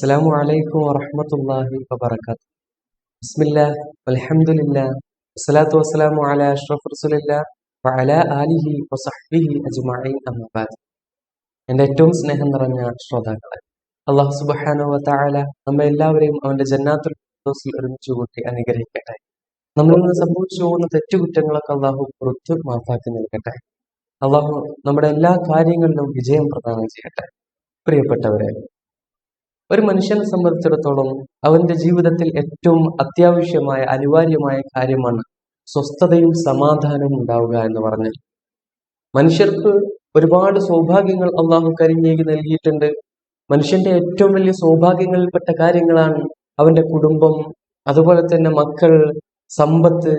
السلام عليكم ورحمة الله وبركاته بسم الله والحمد لله والصلاة والسلام على أشرف رسول الله وعلى آله وصحبه أجمعين أما بعد എൻ്റെ ഏറ്റവും സ്നേഹം നിറഞ്ഞ ശ്രോതാക്കളെ അള്ളാഹു സുബാനോ താല നമ്മെ എല്ലാവരെയും അവന്റെ ജന്നാത്തുൽ ഫിർദൗസിൽ ഒരുമിച്ച് കൂട്ടി അനുഗ്രഹിക്കട്ടെ നമ്മളിൽ നിന്ന് സംഭവിച്ചു പോകുന്ന തെറ്റുകുറ്റങ്ങളൊക്കെ അള്ളാഹു പുറത്ത് മാഫാക്കി നൽകട്ടെ അള്ളാഹു നമ്മുടെ എല്ലാ കാര്യങ്ങളിലും വിജയം പ്രദാനം ചെയ്യട്ടെ പ്രിയപ്പെട്ടവരെ ഒരു മനുഷ്യനെ സംബന്ധിച്ചിടത്തോളം അവന്റെ ജീവിതത്തിൽ ഏറ്റവും അത്യാവശ്യമായ അനിവാര്യമായ കാര്യമാണ് സ്വസ്ഥതയും സമാധാനവും ഉണ്ടാവുക എന്ന് പറഞ്ഞാൽ. മനുഷ്യർക്ക് ഒരുപാട് സൗഭാഗ്യങ്ങൾ അള്ളാഹു കരിഞ്ഞേക്ക് നൽകിയിട്ടുണ്ട്. മനുഷ്യന്റെ ഏറ്റവും വലിയ സൗഭാഗ്യങ്ങളിൽപ്പെട്ട കാര്യങ്ങളാണ് അവന്റെ കുടുംബം അതുപോലെ തന്നെ മക്കൾ സമ്പത്ത്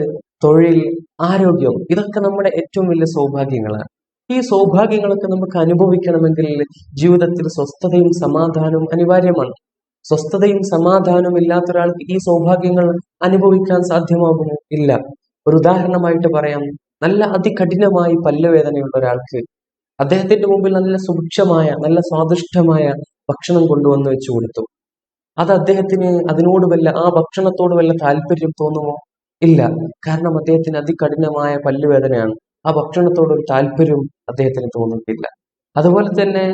തൊഴിൽ ആരോഗ്യം. ഇതൊക്കെ നമ്മുടെ ഏറ്റവും വലിയ സൗഭാഗ്യങ്ങളാണ്. ഈ സൗഭാഗ്യങ്ങളൊക്കെ നമുക്ക് അനുഭവിക്കണമെങ്കിൽ ജീവിതത്തിൽ സ്വസ്ഥതയും സമാധാനവും അനിവാര്യമാണ്. സ്വസ്ഥതയും സമാധാനവും ഇല്ലാത്ത ഒരാൾക്ക് ഈ സൗഭാഗ്യങ്ങൾ അനുഭവിക്കാൻ സാധ്യമാകുമോ ഇല്ല. ഒരു ഉദാഹരണമായിട്ട് പറയാം. നല്ല അതികഠിനമായി പല്ലുവേദനയുള്ള ഒരാൾക്ക് അദ്ദേഹത്തിന്റെ മുമ്പിൽ നല്ല സുഭിക്ഷമായ നല്ല സ്വാദിഷ്ടമായ ഭക്ഷണം കൊണ്ടുവന്ന് വെച്ചു കൊടുത്തു. അത് അദ്ദേഹത്തിന് അതിനോട് വല്ല ആ ഭക്ഷണത്തോട് വല്ല താല്പര്യം തോന്നുമോ? ഇല്ല. കാരണം അദ്ദേഹത്തിന് അതികഠിനമായ പല്ലുവേദനയാണ്. ആ ഭക്ഷണത്തോട് ഒരു താല്പര്യം അദ്ദേഹത്തിന് തോന്നുന്നില്ല അതുപോലെ തന്നെ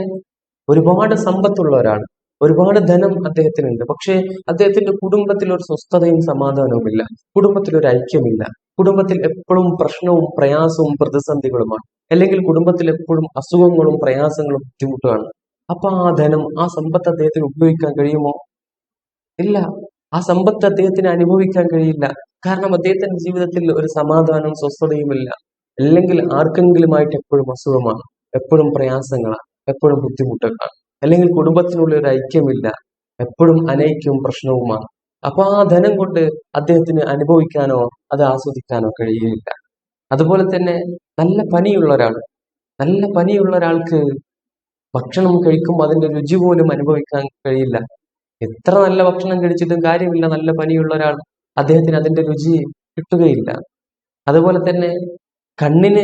ഒരുപാട് സമ്പത്തുള്ള ഒരാൾ ഒരുപാട് ധനം അദ്ദേഹത്തിനുണ്ട്. പക്ഷേ അദ്ദേഹത്തിന്റെ കുടുംബത്തിൽ ഒരു സ്വസ്ഥതയും സമാധാനവുമില്ല കുടുംബത്തിൽ ഒരു ഐക്യമില്ല കുടുംബത്തിൽ എപ്പോഴും പ്രശ്നവും പ്രയാസവും പ്രതിസന്ധികളുമാണ്. അല്ലെങ്കിൽ കുടുംബത്തിൽ എപ്പോഴും അസുഖങ്ങളും പ്രയാസങ്ങളും ബുദ്ധിമുട്ടുമാണ്. അപ്പൊ ആ ധനം ആ സമ്പത്ത് അദ്ദേഹത്തിന് ഉപയോഗിക്കാൻ കഴിയുമോ? ഇല്ല. ആ സമ്പത്ത് അദ്ദേഹത്തിന് അനുഭവിക്കാൻ കഴിയില്ല. കാരണം അദ്ദേഹത്തിന്റെ ജീവിതത്തിൽ ഒരു സമാധാനവും സ്വസ്ഥതയുമില്ല. അല്ലെങ്കിൽ ആർക്കെങ്കിലുമായിട്ട് എപ്പോഴും അസുഖമാണ് എപ്പോഴും പ്രയാസങ്ങളാണ് എപ്പോഴും ബുദ്ധിമുട്ടുകളാണ് അല്ലെങ്കിൽ കുടുംബത്തിനുള്ളിൽ ഒരു ഐക്യമില്ല എപ്പോഴും അനൈക്യവും പ്രശ്നവുമാണ്. അപ്പൊ ആ ധനം കൊണ്ട് അദ്ദേഹത്തിന് അനുഭവിക്കാനോ അത് ആസ്വദിക്കാനോ കഴിയുകയില്ല. അതുപോലെ തന്നെ നല്ല പനിയുള്ള ഒരാൾ നല്ല പനിയുള്ള ഒരാൾക്ക് ഭക്ഷണം കഴിക്കുമ്പോൾ അതിന്റെ രുചി പോലും അനുഭവിക്കാൻ കഴിയില്ല. എത്ര നല്ല ഭക്ഷണം കഴിച്ചിട്ടും കാര്യമില്ല നല്ല പനിയുള്ള ഒരാൾ അദ്ദേഹത്തിന് അതിന്റെ രുചി കിട്ടുകയില്ല. അതുപോലെ തന്നെ കണ്ണിന്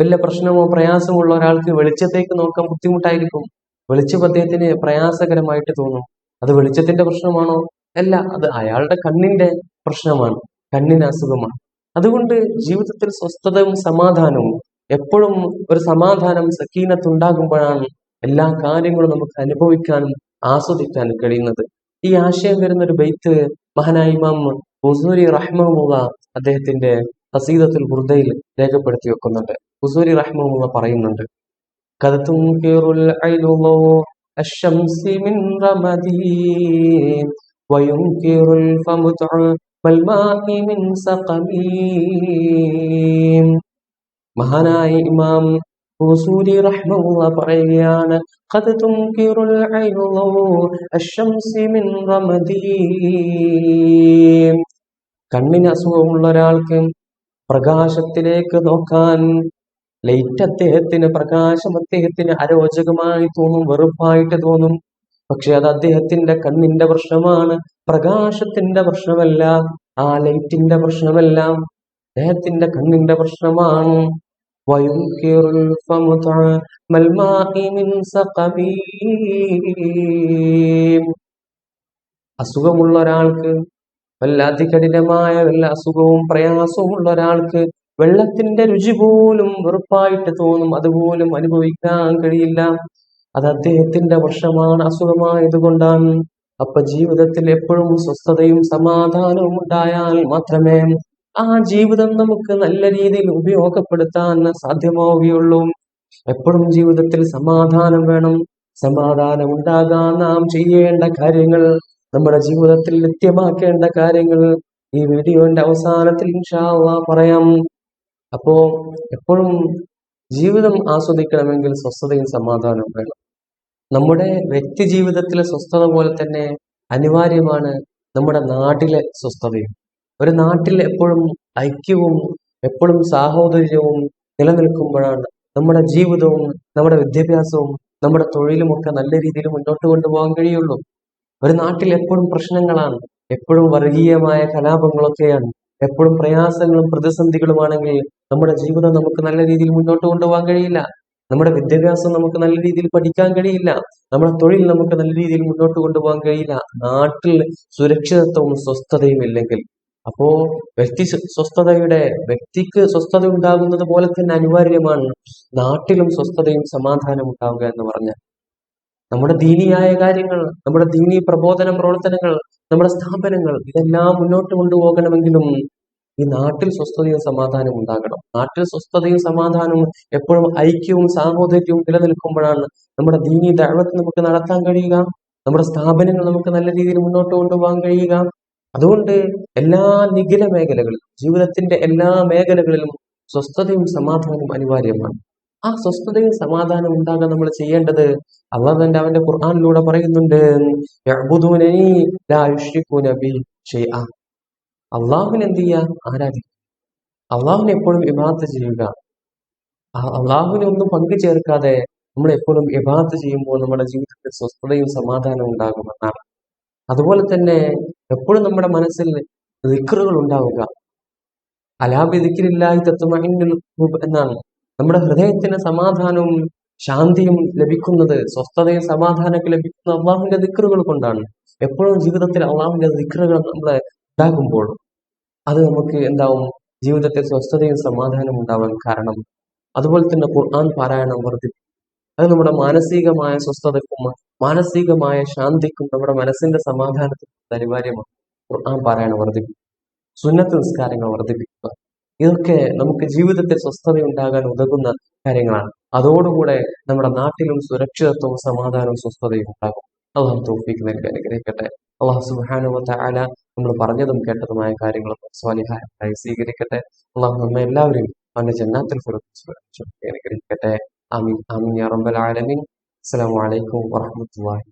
വലിയ പ്രശ്നമോ പ്രയാസമുള്ള ഒരാൾക്ക് വെളിച്ചത്തേക്ക് നോക്കാൻ ബുദ്ധിമുട്ടായിരിക്കും. വെളിച്ചം അദ്ദേഹത്തിന് പ്രയാസകരമായിട്ട് തോന്നും. അത് വെളിച്ചത്തിന്റെ പ്രശ്നമാണോ? അല്ല അത് അയാളുടെ കണ്ണിന്റെ പ്രശ്നമാണ്. കണ്ണിന് അസുഖമാണ്. അതുകൊണ്ട് ജീവിതത്തിൽ സ്വസ്ഥതയും സമാധാനവും എപ്പോഴും ഒരു സമാധാനം സക്കീനത്ത് ഉണ്ടാകുമ്പോഴാണ് എല്ലാ കാര്യങ്ങളും നമുക്ക് അനുഭവിക്കാനും ആസ്വദിക്കാനും കഴിയുന്നത്. ഈ ആശയം വരുന്ന ഒരു ബൈത്ത് മഹാനായ ഇമാം ഹുസൂരി റഹ്മുള്ള അദ്ദേഹത്തിന്റെ ഹസീദത്തിൽ ബുർദയിൽ രേഖപ്പെടുത്തി വെക്കുന്നുണ്ട്. ഹുസൂരി റഹ്മുള്ള പറയുന്നുണ്ട് മഹാനായ ഇമാം ഹുസൂരി റഹ്മുള്ള പറയുകയാണ് കണ്ണിന് അസുഖമുള്ള ഒരാൾക്ക് പ്രകാശത്തിലേക്ക് നോക്കാൻ ലൈറ്റ് അദ്ദേഹത്തിന് പ്രകാശം അദ്ദേഹത്തിന് അരോചകമായി തോന്നും വെറുപ്പായിട്ട് തോന്നും. പക്ഷെ അത് അദ്ദേഹത്തിന്റെ കണ്ണിന്റെ പ്രശ്നമാണ്. പ്രകാശത്തിന്റെ പ്രശ്നമല്ല ആ ലൈറ്റിന്റെ പ്രശ്നമല്ല അദ്ദേഹത്തിന്റെ കണ്ണിന്റെ പ്രശ്നമാണ്. അസുഖമുള്ള ഒരാൾക്ക് വല്ല അതികഠിനമായ വല്ല അസുഖവും പ്രയാസവും ഉള്ള ഒരാൾക്ക് വെള്ളത്തിന്റെ രുചി പോലും വെറുപ്പായിട്ട് തോന്നും. അതുപോലും അനുഭവിക്കാൻ കഴിയില്ല. അത് അദ്ദേഹത്തിന്റെ വർഷമാണ് അസുഖമായതുകൊണ്ടാണ്. അപ്പൊ ജീവിതത്തിൽ എപ്പോഴും സ്വസ്ഥതയും സമാധാനവും ഉണ്ടായാൽ മാത്രമേ ആ ജീവിതം നമുക്ക് നല്ല രീതിയിൽ ഉപയോഗപ്പെടുത്താൻ സാധ്യമാവുകയുള്ളൂ. എപ്പോഴും ജീവിതത്തിൽ സമാധാനം വേണം. സമാധാനം ഉണ്ടാകാൻ നാം ചെയ്യേണ്ട കാര്യങ്ങൾ നമ്മുടെ ജീവിതത്തിൽ നിത്യമാക്കേണ്ട കാര്യങ്ങൾ ഈ വീഡിയോന്റെ അവസാനത്തിൽ ഇൻഷാ അള്ളാഹ് പറയാം. അപ്പോ എപ്പോഴും ജീവിതം ആസ്വദിക്കണമെങ്കിൽ സ്വസ്ഥതയും സമാധാനവും വേണം. നമ്മുടെ വ്യക്തി ജീവിതത്തിലെ സ്വസ്ഥത പോലെ തന്നെ അനിവാര്യമാണ് നമ്മുടെ നാട്ടിലെ സ്വസ്ഥതയും. ഒരു നാട്ടിൽ എപ്പോഴും ഐക്യവും എപ്പോഴും സാഹോദര്യവും നിലനിൽക്കുമ്പോഴാണ് നമ്മുടെ ജീവിതവും നമ്മുടെ വിദ്യാഭ്യാസവും നമ്മുടെ തൊഴിലും ഒക്കെ നല്ല രീതിയിൽ മുന്നോട്ട് കൊണ്ടുപോകാൻ കഴിയുള്ളൂ. ഒരു നാട്ടിൽ എപ്പോഴും പ്രശ്നങ്ങളാണ് എപ്പോഴും വർഗീയമായ കലാപങ്ങളൊക്കെയാണ് എപ്പോഴും പ്രയാസങ്ങളും പ്രതിസന്ധികളുമാണെങ്കിൽ നമ്മുടെ ജീവിതം നമുക്ക് നല്ല രീതിയിൽ മുന്നോട്ട് കൊണ്ടുപോകാൻ കഴിയില്ല. നമ്മുടെ വിദ്യാഭ്യാസം നമുക്ക് നല്ല രീതിയിൽ പഠിക്കാൻ കഴിയില്ല. നമ്മുടെ തൊഴിൽ നമുക്ക് നല്ല രീതിയിൽ മുന്നോട്ട് കൊണ്ടുപോകാൻ കഴിയില്ല. നാട്ടിൽ സുരക്ഷിതത്വവും സ്വസ്ഥതയും ഇല്ലെങ്കിൽ. അപ്പോ വ്യക്തി സ്വ- സ്വസ്ഥതയുടെ വ്യക്തിക്ക് സ്വസ്ഥത ഉണ്ടാകുന്നത് പോലെ തന്നെ അനിവാര്യമാണ് നാട്ടിലും സ്വസ്ഥതയും സമാധാനം ഉണ്ടാവുക എന്ന് പറഞ്ഞാൽ. നമ്മുടെ ദീനിയായ കാര്യങ്ങൾ നമ്മുടെ ദീനി പ്രബോധന പ്രവർത്തനങ്ങൾ നമ്മുടെ സ്ഥാപനങ്ങൾ ഇതെല്ലാം മുന്നോട്ട് കൊണ്ടുപോകണമെങ്കിലും ഈ നാട്ടിൽ സ്വസ്ഥതയും സമാധാനവും ഉണ്ടാകണം. നാട്ടിൽ സ്വസ്ഥതയും സമാധാനവും എപ്പോഴും ഐക്യവും സാഹോദര്യവും നിലനിൽക്കുമ്പോഴാണ് നമ്മുടെ ദീനി ദഅവത്ത് നമുക്ക് നടത്താൻ കഴിയുക. നമ്മുടെ സ്ഥാപനങ്ങൾ നമുക്ക് നല്ല രീതിയിൽ മുന്നോട്ട് കൊണ്ടുപോകാൻ കഴിയുക. അതുകൊണ്ട് എല്ലാ നിഖില മേഖലകളിലും ജീവിതത്തിന്റെ എല്ലാ മേഖലകളിലും സ്വസ്ഥതയും സമാധാനവും അനിവാര്യമാണ്. ആ സ്വസ്ഥതയും സമാധാനവും ഉണ്ടാകാൻ നമ്മൾ ചെയ്യേണ്ടത് അള്ളാഹ് തന്നെ അവന്റെ ഖുർആാനിലൂടെ പറയുന്നുണ്ട് അള്ളാഹുവിന് ലാ യുശ്രികൂന ബി ഷൈഅ." അള്ളാഹുവിനെ എന്ത് ചെയ്യുക ആരാധിക്കുക. അള്ളാഹുവിനെ എപ്പോഴും ഇബാദത്ത് ചെയ്യുക. അള്ളാഹുവിനെ ഒന്നും പങ്കു ചേർക്കാതെ നമ്മൾ എപ്പോഴും ഇബാദത്ത് ചെയ്യുമ്പോൾ നമ്മുടെ ജീവിതത്തിൽ സ്വസ്ഥതയും സമാധാനവും ഉണ്ടാകുമെന്നാണ് അതുപോലെ തന്നെ എപ്പോഴും നമ്മുടെ മനസ്സിൽ ദിക്റുകൾ ഉണ്ടാവുക. അലാബി ദിക്റില്ലാഹി തത്മഇന്നുൽ ഖുലൂബ് എന്നാണ്. നമ്മുടെ ഹൃദയത്തിന് സമാധാനവും ശാന്തിയും ലഭിക്കുന്നത് സ്വസ്ഥതയും സമാധാനമൊക്കെ ലഭിക്കുന്നത് അള്ളാഹുവിന്റെ ദിക്കറുകൾ കൊണ്ടാണ്. എപ്പോഴും ജീവിതത്തിൽ അള്ളാഹുവിന്റെ ദിക്കറുകൾ നമ്മളെ ഉണ്ടാകുമ്പോൾ അത് നമുക്ക് എന്താവും? ജീവിതത്തിൽ സ്വസ്ഥതയും സമാധാനവും ഉണ്ടാവാൻ കാരണം. അതുപോലെ തന്നെ ഖുർആൻ പാരായണം വർദ്ധിപ്പിക്കും. അത് നമ്മുടെ മാനസികമായ സ്വസ്ഥതക്കും മാനസികമായ ശാന്തിക്കും നമ്മുടെ മനസ്സിന്റെ സമാധാനത്തിനും അനിവാര്യമാണ്. ഖുർആൻ പാരായണം വർദ്ധിപ്പിക്കുക സുന്നത്ത് നിസ്കാരങ്ങൾ വർദ്ധിപ്പിക്കുക. ഇതൊക്കെ നമുക്ക് ജീവിതത്തിൽ സ്വസ്ഥത ഉണ്ടാകാൻ ഉതകുന്ന കാര്യങ്ങളാണ്. അതോടുകൂടെ നമ്മുടെ നാട്ടിലും സുരക്ഷിതത്വവും സമാധാനവും സ്വസ്ഥതയും ഉണ്ടാകും. അള്ളാഹു തൗഫീഖ് നൽകി അനുഗ്രഹിക്കട്ടെ. അള്ളാഹു സുബ്ഹാനഹു ആല നമ്മൾ പറഞ്ഞതും കേട്ടതുമായ കാര്യങ്ങൾ സ്വാലിഹായി സ്വീകരിക്കട്ടെ. അള്ളാഹു നമ്മെ എല്ലാവരെയും അവന്റെ ജന്നാത്തിൽ അനുഗ്രഹിക്കട്ടെ. ആമീൻ. ആമീൻ റബ്ബൽ ആലമീൻ. അസ്സലാമു അലൈക്കും വറഹ്മത്തുള്ളാഹി